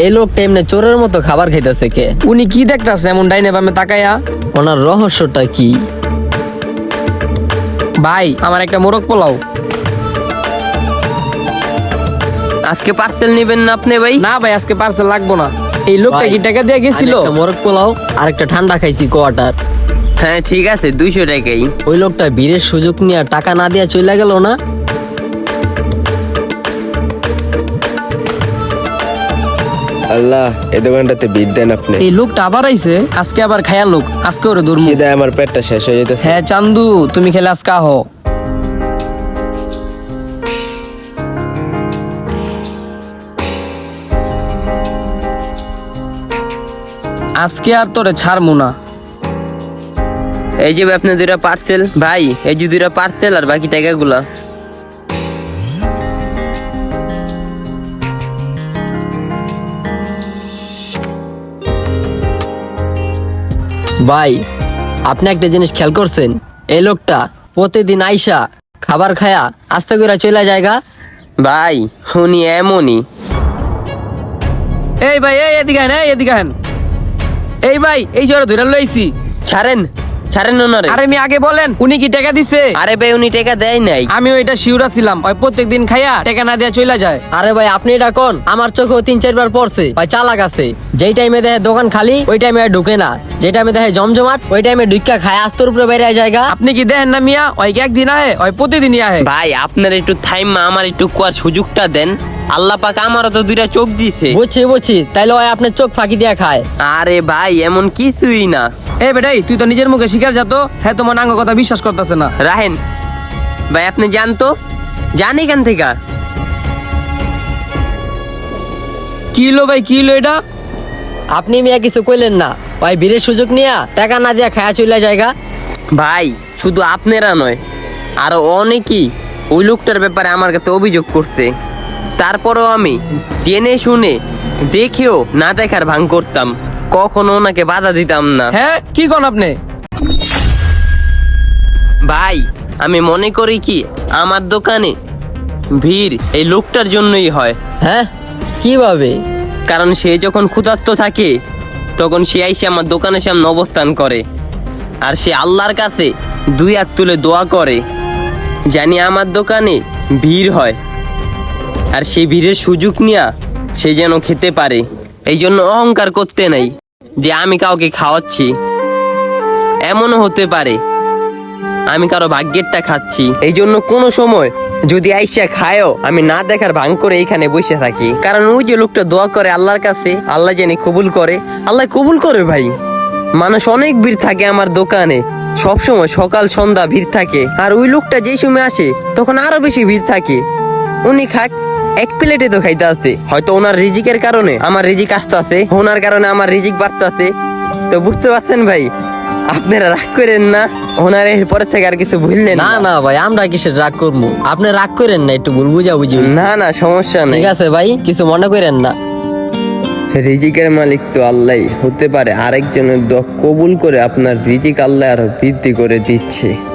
এই লোকটা এমনি চোরের মতো খাবার খাইতেছে কে? উনি কি দেখতাছে এমন ডাইনে বামে তাকাইয়া ওনার রহস্যটা কি? ভাই আমার একটা মোরগ পোলাও। আজকে পার্সেল নেবেন না আপনি ভাই? না ভাই আজকে পার্সেল লাগবো না। এই লোকটা কি টাকা দিয়ে গেছিল? মোরগ পোলাও আর একটা ঠান্ডা খাইছি কোয়াটার। হ্যাঁ ঠিক আছে দুইশো টাকাই। ওই লোকটা বীরের সুযোগ নিয়ে টাকা না দিয়ে চলে গেল না? আল্লাহ এই দোকানটাতে বিট দেন আপনি। এই লোকটা আবার আইছে আজকে আবার খায়া লোক আজকে ওরে দূর খিদায় আমার পেটটা শেষ হয়ে যেতেছে হ্যাঁ চান্দু তুমি খেলে আজকে আহ। আজকে আর তোরে ছাড়মু না। এই যে ভাই আপনার দুইটা পার্সেল ভাই এই যে দুইটা পার্সেল আর বাকি টাকাগুলা। ভাই আপনি একটা জিনিস খেয়াল করছেন? এই লোকটা প্রতিদিন আইসা খাবার খায়া আস্তে করে চলে যায়গা ভাই উনি এমনই। এই ভাই এই এদিকে এই এদিকে এই ভাই এই জোরে ধরে লইছি। ছাড়েন ছাড়েন ওনারে। আরে আমি আগে বলেন উনি কি টাকা দিছে? আরে ভাই উনি টাকা দেয় নাই। আমি ওইটা শিউরা ছিলাম। ওই প্রত্যেকদিন খাইয়া টাকা না দিয়া চলে যায়। আরে ভাই আপনি এটা কোন? আমার চোখেও তিন চারবার পড়ছে। ভাই চালাক আছে। যেই টাইমে দেখে দোকান খালি ওই টাইমে ঢুকে না। যে টাইমে দেখে জমজমাট ওই টাইমে ঢুকা খায় আস্তর উপরে বেরিয়ে জায়গা। আপনি কি দেখেন না মিয়া? ওই কি একদিন আহে? ওই প্রতিদিনই আহে। ভাই আপনার একটু থাইমা আমার একটু কুয়ার সুযোগটা দেন। আল্লাহ পাক আমারও তো দুইটা চোখ দিছে। বুঝছি বুঝছি। তাইলে ওই আপনার চোখ ফাঁকি দিয়ে খায়। আরে ভাই এমন কিছুই না। এ বেটাই তুই তো নিজের মুখে শিকার যাতো হ্যাঁ তোমার নাঙ্গ কথা বিশ্বাস করতেছে না। রাহেন ভাই আপনি জানতো জান এখান থেকে। কি হলো ভাই কি হলো এটা? আপনি মিয়া কিছু কইলেন না। ওই বীরের সুযোগ নিয়া টাকা না দিয়া খায়া চলে জায়গা ভাই শুধু আপনারা নয় আরও অনেকেই ওই লোকটার ব্যাপারে আমার কাছে অভিযোগ করছে। তারপরেও আমি জেনে শুনে দেখেও না দেখার ভাঙ করতাম। কখনো ওনাকে বাধা দিতাম না। হ্যাঁ কি কোন আপনি? ভাই আমি মনে করি কি আমার দোকানে ভিড় এই লোকটার জন্যই হয়। হ্যাঁ কীভাবে? কারণ সে যখন ক্ষুধার্ত থাকে তখন সে আইসে আমার দোকানের সামনে অবস্থান করে। আর সে আল্লাহর কাছে দুই হাত তুলে দোয়া করে জানি আমার দোকানে ভিড় হয়। আর সেই ভিড়ের সুযোগ নিয়ে সে যেন খেতে পারে। এই জন্য অহংকার করতে নাই। যে আমি কাউকে খাওয়াচ্ছি, এমনও হতে পারে। আমি কারও ভাগ্যেরটা খাচ্ছি। এই জন্য কোনো সময় যদি আইসা খায়ও, আমি না দেখার ভাঙ করে এইখানে বসে থাকি। কারণ ওই যে লোকটা দোয়া করে আল্লাহর কাছে, আল্লাহ জানি কবুল করে। আল্লাহ কবুল করে ভাই। মানুষ অনেক ভিড় থাকে আমার দোকানে। সব সময় সকাল, সন্ধ্যা ভিড় থাকে। আর ওই লোকটা যেই সময় আসে, তখন আরও বেশি ভিড় থাকে। উনি খাক এক প্লেটে তো খাইতে আছে। হয়তো ওনার রিজিকের কারণে আমার রিজিক আসতে আছে ওনার কারণে আমার রিজিক বাড়তে আছে। তো বুঝতে পারছেন ভাই? আপনারা রাগ করেন না ওনার এরপরে থেকে আর কিছু ভুললেন না না। ভাই আমরা কিসের রাগ করব? আপনি রাগ করেন না একটু ভুল বুঝা বুঝি না না সমস্যা নেই। ঠিক আছে ভাই কিছু মনে করেন না। রিজিকের মালিক তো আল্লাহ হতে পারে আরেকজনের দোয়া কবুল করে আপনার রিজিক আল্লাহ আরও বৃদ্ধি করে দিচ্ছে।